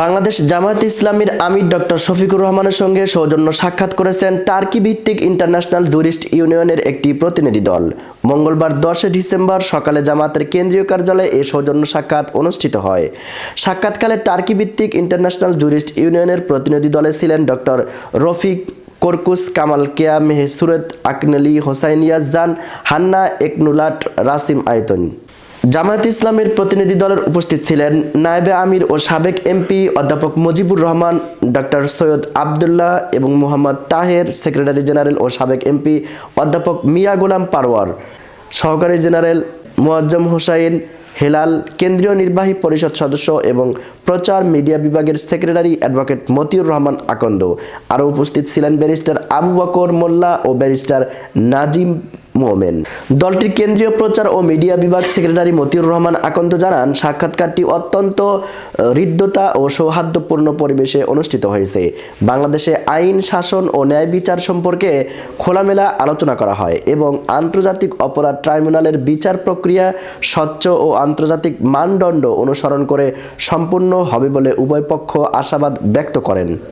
বাংলাদেশ জামায়াত ইসলামীর আমির ডক্টর শফিকুর রহমানের সঙ্গে সৌজন্য সাক্ষাৎ করেছেন টার্কি ভিত্তিক ইন্টারন্যাশনাল ট্যুরিস্ট ইউনিয়নের একটি প্রতিনিধি দল। মঙ্গলবার দশে ডিসেম্বর সকালে জামাতের কেন্দ্রীয় কার্যালয়ে এই সৌজন্য সাক্ষাৎ অনুষ্ঠিত হয়। সাক্ষাৎকালে টার্কি ভিত্তিক ইন্টারন্যাশনাল ট্যুরিস্ট ইউনিয়নের প্রতিনিধি দলে ছিলেন ডক্টর রফিক কর্কুস, কামাল কেয়া, মেহসুরত আকনলি হোসাইনিয়াজান হান্না একনুলাট, রাসিম আয়তন। জামায়াত ইসলামের প্রতিনিধি দলের উপস্থিত ছিলেন নায়েবে আমির ও সাবেক এমপি অধ্যাপক মুজিবুর রহমান, ডক্টর সৈয়দ আবদুল্লাহ এবং মোহাম্মদ তাহের, সেক্রেটারি জেনারেল ও সাবেক এমপি অধ্যাপক মিয়া গোলাম পারওয়ার। সহকারী জেনারেল মোয়াজ্জম হোসাইন, হেলাল কেন্দ্রীয় নির্বাহী পরিষদ সদস্য এবং প্রচার মিডিয়া বিভাগের সেক্রেটারি অ্যাডভোকেট মতিউর রহমান আকন্দ। আরও উপস্থিত ছিলেন ব্যারিস্টার আবু বকর মোল্লা ও ব্যারিস্টার নাজিম মোমেন। দলটির কেন্দ্রীয় প্রচার ও মিডিয়া বিভাগ সেক্রেটারি মতিউর রহমান আকন্দ জানান, সাক্ষাৎকারটি অত্যন্ত হৃদ্যতা ও সৌহার্দ্যপূর্ণ পরিবেশে অনুষ্ঠিত হয়েছে। বাংলাদেশে আইন, শাসন ও ন্যায় বিচার সম্পর্কে খোলামেলা আলোচনা করা হয় এবং আন্তর্জাতিক অপরাধ ট্রাইব্যুনালের বিচার প্রক্রিয়া স্বচ্ছ ও আন্তর্জাতিক মানদণ্ড অনুসরণ করে সম্পূর্ণ হবে বলে উভয় পক্ষ আশাবাদ ব্যক্ত করেন।